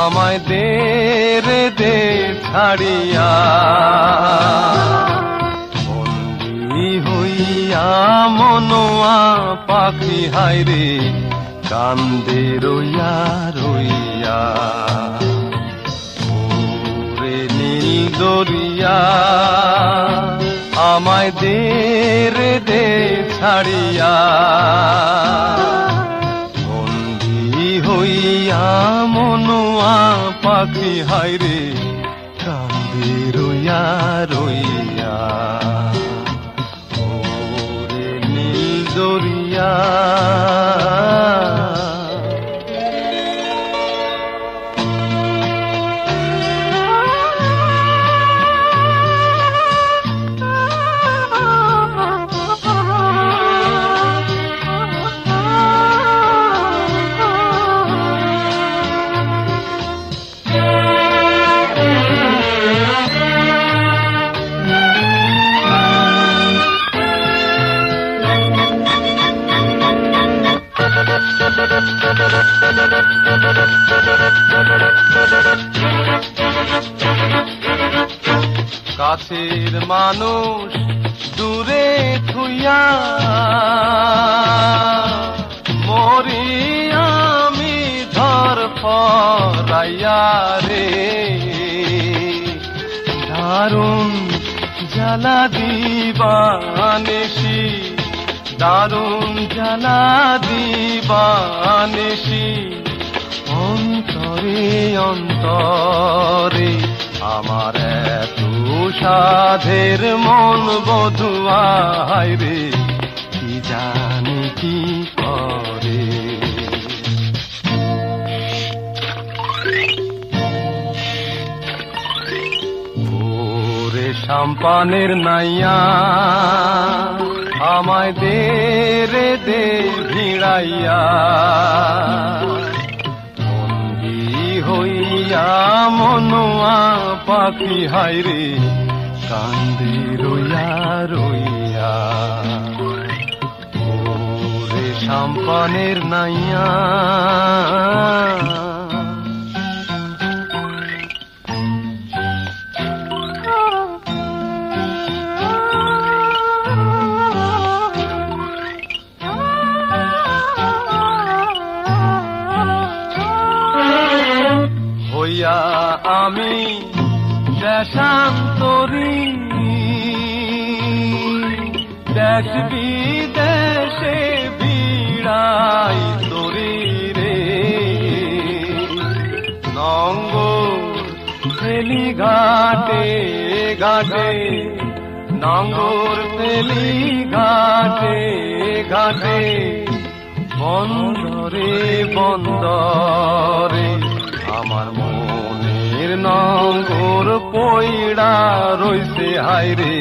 আমায় দে রে দে ছাড়িয়া। বন্দি হইয়া মনোয়া পাখি হাইরে কান্দে রইয়া রইয়া। ওরে নীল দরিয়া আমায় দে রে দে ছাড়িয়া। হইয়া মনোয়া পাখি হাইরে কান্দি রইয়া রইয়া কাছের মানুষ দূরে থুইয়া মরি আমি ধর ফরাইয়া রে। দারুণ জ্বালা দিবানেশি দারুণ জানা দিবানেশি। অন্তরে অন্তরে আমার এত সাধের মন বধুয়াই রে, কি জানি কি করে? সাম্পানের নাইয়া, আমায় দে রে দে ভিড়াইয়া। বন্দি হইয়া মনোয়া পাখি হাইরে কান্দি রইয়া রইয়া। ওরে সাম্পানের নাইয়া আমি দেশান্তরী। দেশ বিদেশে বিড়াই তরি রে। নঙ্গ ফেলি ঘাটে ঘাটে নঙ্গর ফেলি ঘাটে ঘাটে বন্দরে বন্দরে আমার মনের নঙ্গর পইড়া রইছে হাইরে